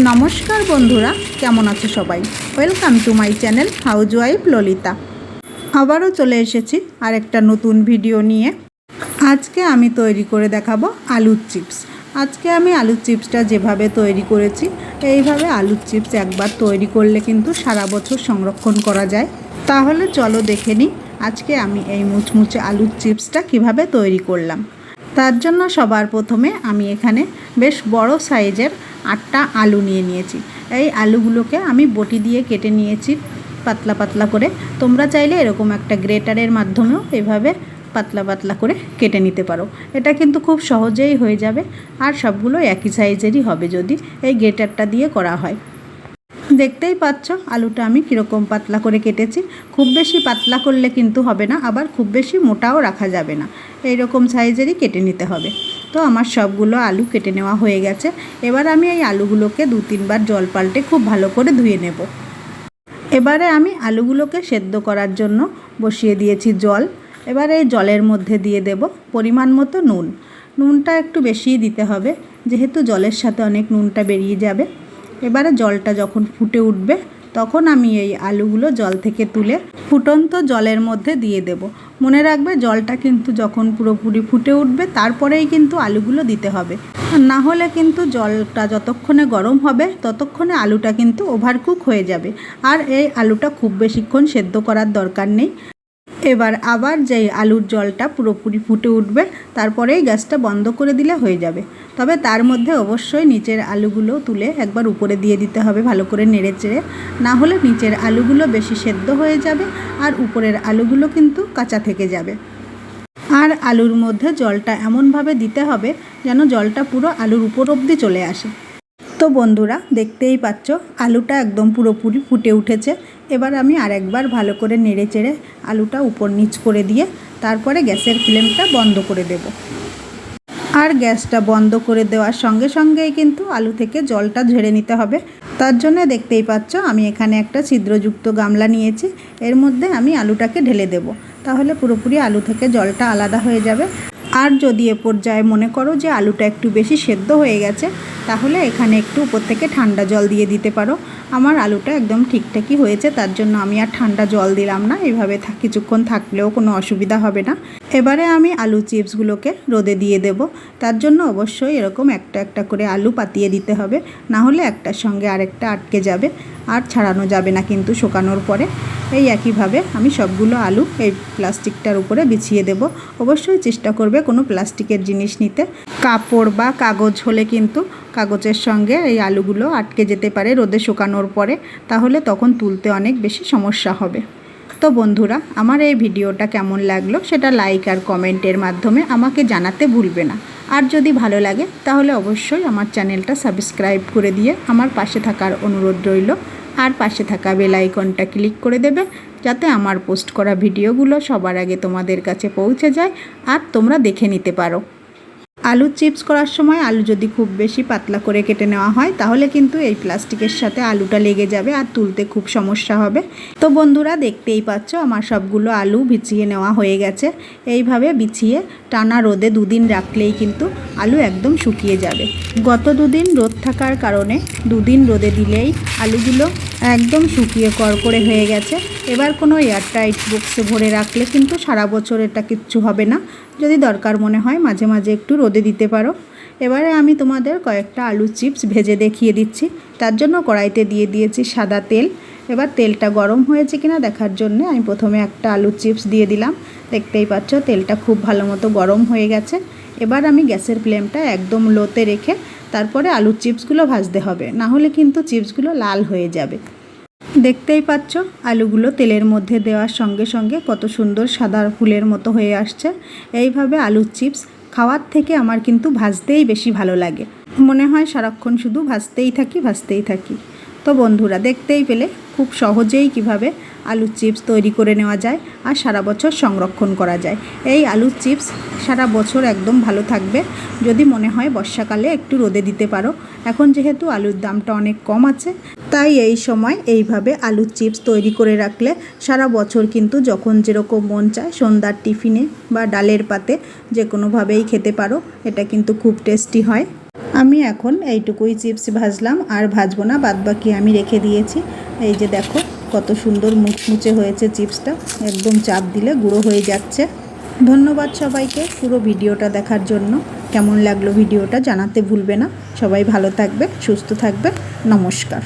নমস্কার বন্ধুরা, কেমন আছো সবাই? Welcome to my channel housewife Lalita আবারও চলে এসেছি আর একটা নতুন ভিডিও নিয়ে। আজকে আমি তৈরি করে দেখাবো আলুর চিপস। আজকে আমি আলুর চিপসটা যেভাবে তৈরি করেছি, এইভাবে আলুর চিপস একবার তৈরি করলে কিন্তু সারা বছর সংরক্ষণ করা যায়। তাহলে চলো দেখে নিই আজকে আমি এই মুচমুচে আলুর চিপসটা কীভাবে তৈরি করলাম। তার জন্য সবার প্রথমে আমি এখানে বেশ বড় সাইজের আটটা আলু নিয়ে নিয়েছি। এই আলুগুলোকে আমি বটি দিয়ে কেটে নিয়েছি পাতলা পাতলা করে। তোমরা চাইলে এরকম একটা গ্রেটারের মাধ্যমেও এভাবে পাতলা পাতলা করে কেটে নিতে পারো। এটা কিন্তু খুব সহজেই হয়ে যাবে আর সবগুলো একই সাইজেরই হবে যদি এই গ্রেটারটা দিয়ে করা হয়। দেখতেই পাচ্ছ আলুটা আমি কীরকম পাতলা করে কেটেছি। খুব বেশি পাতলা করলে কিন্তু হবে না, আবার খুব বেশি মোটাও রাখা যাবে না। এই রকম সাইজেরই কেটে নিতে হবে। তো আমার সবগুলো আলু কেটে নেওয়া হয়ে গেছে। এবার আমি এই আলুগুলোকে দু তিনবার জল পাল্টে খুব ভালো করে ধুয়ে নেব। এবারে আমি আলুগুলোকে সেদ্ধ করার জন্য বসিয়ে দিয়েছি জল। এবার এই জলের মধ্যে দিয়ে দেব পরিমাণ মতো নুন। নুনটা একটু বেশিই দিতে হবে, যেহেতু জলের সাথে অনেক নুনটা বেরিয়ে যাবে। এবারে জলটা যখন ফুটে উঠবে, তখন আমি এই আলুগুলো জল থেকে তুলে ফুটন্ত জলের মধ্যে দিয়ে দেব। মনে রাখবে জলটা কিন্তু যখন পুরোপুরি ফুটে উঠবে, তারপরেই কিন্তু আলুগুলো দিতে হবে। না হলে কিন্তু জলটা যতক্ষণে গরম হবে, ততক্ষণে আলুটা কিন্তু ওভারকুক হয়ে যাবে। আর এই আলুটা খুব বেশিক্ষণ সেদ্ধ করার দরকার নেই। এবার আবার যেই আলুর জলটা পুরোপুরি ফুটে উঠবে, তারপরেই গ্যাসটা বন্ধ করে দিলে হয়ে যাবে। তবে তার মধ্যে অবশ্যই নিচের আলুগুলো তুলে একবার উপরে দিয়ে দিতে হবে ভালো করে নেড়ে চেড়ে না হলে নিচের আলুগুলো বেশি সেদ্ধ হয়ে যাবে আর উপরের আলুগুলো কিন্তু কাঁচা থেকে যাবে। আর আলুর মধ্যে জলটা এমনভাবে দিতে হবে যেন জলটা পুরো আলুর উপর অবধি চলে আসে। তো বন্ধুরা, দেখতেই পাচ্ছ, আলুটা একদম পুরোপুরি ফুটে উঠেছে। এবার আমি আরেকবার ভালো করে নেড়ে চেড়ে আলুটা উপর নিচ করে দিয়ে, তারপরে গ্যাসের ফ্লেমটা বন্ধ করে দেব। আর গ্যাসটা বন্ধ করে দেওয়ার সঙ্গে সঙ্গেই কিন্তু আলু থেকে জলটা ঝেড়ে নিতে হবে। তার জন্য দেখতেই পাচ্ছ, আমি এখানে একটা ছিদ্রযুক্ত গামলা নিয়েছি। এর মধ্যে আমি আলুটাকে ঢেলে দেব। তাহলে পুরোপুরি আলু থেকে জলটা আলাদা হয়ে যাবে। আর যদি এ পর্যায়ে মনে করো যে আলুটা একটু বেশি সেদ্ধ হয়ে গেছে, তাহলে এখানে একটু উপর থেকে ঠান্ডা জল দিয়ে দিতে পারো। আমার আলুটা একদম ঠিকঠাকই হয়েছে, তার জন্য আমি আর ঠান্ডা জল দিলাম না এইভাবে থাক কিছুক্ষণ থাকলেও কোনো অসুবিধা হবে না। এবারে আমি আলু চিপসগুলোকে রোদে দিয়ে দেব, তার জন্য অবশ্যই এরকম একটা একটা করে আলু পাতিয়ে দিতে হবে, না হলে একটার সঙ্গে আরেকটা আটকে যাবে, আর ছাড়ানো যাবে না কিন্তু শুকানোর পরে। এই একইভাবে আমি সবগুলো আলু এই প্লাস্টিকটার উপরে বিছিয়ে দেব, অবশ্যই চেষ্টা করবে কোনো প্লাস্টিকের জিনিস নিতে। কাপড় বা কাগজ হলে কিন্তু কাগজের সঙ্গে এই আলুগুলো আটকে যেতে পারে রোদে শুকানোর পরে, তাহলে তখন তুলতে অনেক বেশি সমস্যা হবে। তো বন্ধুরা, আমার এই ভিডিওটা কেমন লাগল সেটা লাইক আর কমেন্টের মাধ্যমে আমাকে জানাতে ভুলবে না। আর যদি ভালো লাগে, তাহলে অবশ্যই আমার চ্যানেলটা সাবস্ক্রাইব করে দিয়ে আমার পাশে থাকার অনুরোধ রইল। আর পাশে থাকা বেল আইকনটা ক্লিক করে দেবে, যাতে আমার পোস্ট করা ভিডিওগুলো সবার আগে তোমাদের কাছে পৌঁছে যায় আর তোমরা দেখে নিতে পারো। আলু চিপস করার সময় আলু যদি খুব বেশি পাতলা করে কেটে নেওয়া হয়, তাহলে কিন্তু এই প্লাস্টিকের সাথে আলুটা লেগে যাবে আর তুলতে খুব সমস্যা হবে। তো বন্ধুরা, দেখতেই পাচ্ছ আমার সবগুলো আলু বিছিয়ে নেওয়া হয়ে গেছে। এইভাবে বিছিয়ে টানা রোদে দুদিন রাখলেই কিন্তু আলু একদম শুকিয়ে যাবে। গত দুদিন রোদ থাকার কারণে দুদিন রোদে দিলেই আলুগুলো একদম শুকিয়ে কড়কড়ে হয়ে গেছে। এবার কোনো এয়ারটাইট বক্সে ভরে রাখলে কিন্তু সারা বছর এটা কিচ্ছু হবে না। যদি দরকার মনে হয় মাঝে মাঝে একটু রোদে দিতে পারো। এবারে আমি তোমাদের কয়েকটা আলু চিপস ভেজে দেখিয়ে দিচ্ছি। তার জন্য কড়াইতে দিয়ে দিয়েছি সাদা তেল। এবার তেলটা গরম হয়েছে কিনা দেখার জন্য আমি প্রথমে একটা আলু চিপস দিয়ে দিলাম। দেখতেই পাচ্ছ তেলটা খুব ভালো মতো গরম হয়ে গেছে। এবার আমি গ্যাসের ফ্লেমটা একদম লোতে রেখে তারপরে আলুর চিপসগুলো ভাজতে হবে। না হলে কিন্তু চিপসগুলো লাল হয়ে যাবে। দেখতেই পাচ্ছ, আলুগুলো তেলের মধ্যে দেওয়ার সঙ্গে সঙ্গে কত সুন্দর সাদা ফুলের মতো হয়ে আসছে। এইভাবে আলুর চিপস খাওয়ার থেকে আমার কিন্তু ভাজতেই বেশি ভালো লাগে। মনে হয় সারাক্ষণ শুধু ভাজতেই থাকি ভাজতেই থাকি। তো বন্ধুরা, দেখতেই পেলে খুব সহজেই কীভাবে আলুর চিপস তৈরি করে নেওয়া যায় আর সারা বছর সংরক্ষণ করা যায়। এই আলুর চিপস সারা বছর একদম ভালো থাকবে। যদি মনে হয় বর্ষাকালে একটু রোদে দিতে পারো। এখন যেহেতু আলুর দামটা অনেক কম আছে, তাই এই সময় এইভাবে আলুর চিপস তৈরি করে রাখলে সারা বছর কিন্তু যখন যেরকম মন চায় সন্ধ্যার টিফিনে বা ডালের পাতে যে কোনোভাবেই খেতে পারো, এটা কিন্তু খুব টেস্টি হয়। আমি এখন এইটুকুই চিপস ভাজলাম, আর ভাজবো না বাদ বাকি আমি রেখে দিয়েছি। এই যে দেখো, কত সুন্দর মুচমুচে হয়েছে চিপসটা, একদম চাপ দিলে গুঁড়ো হয়ে যাচ্ছে। ধন্যবাদ সবাইকে পুরো ভিডিওটা দেখার জন্য। কেমন লাগল ভিডিওটা জানাতে ভুলবে না। সবাই ভালো থাকবে, সুস্থ থাকবে। নমস্কার।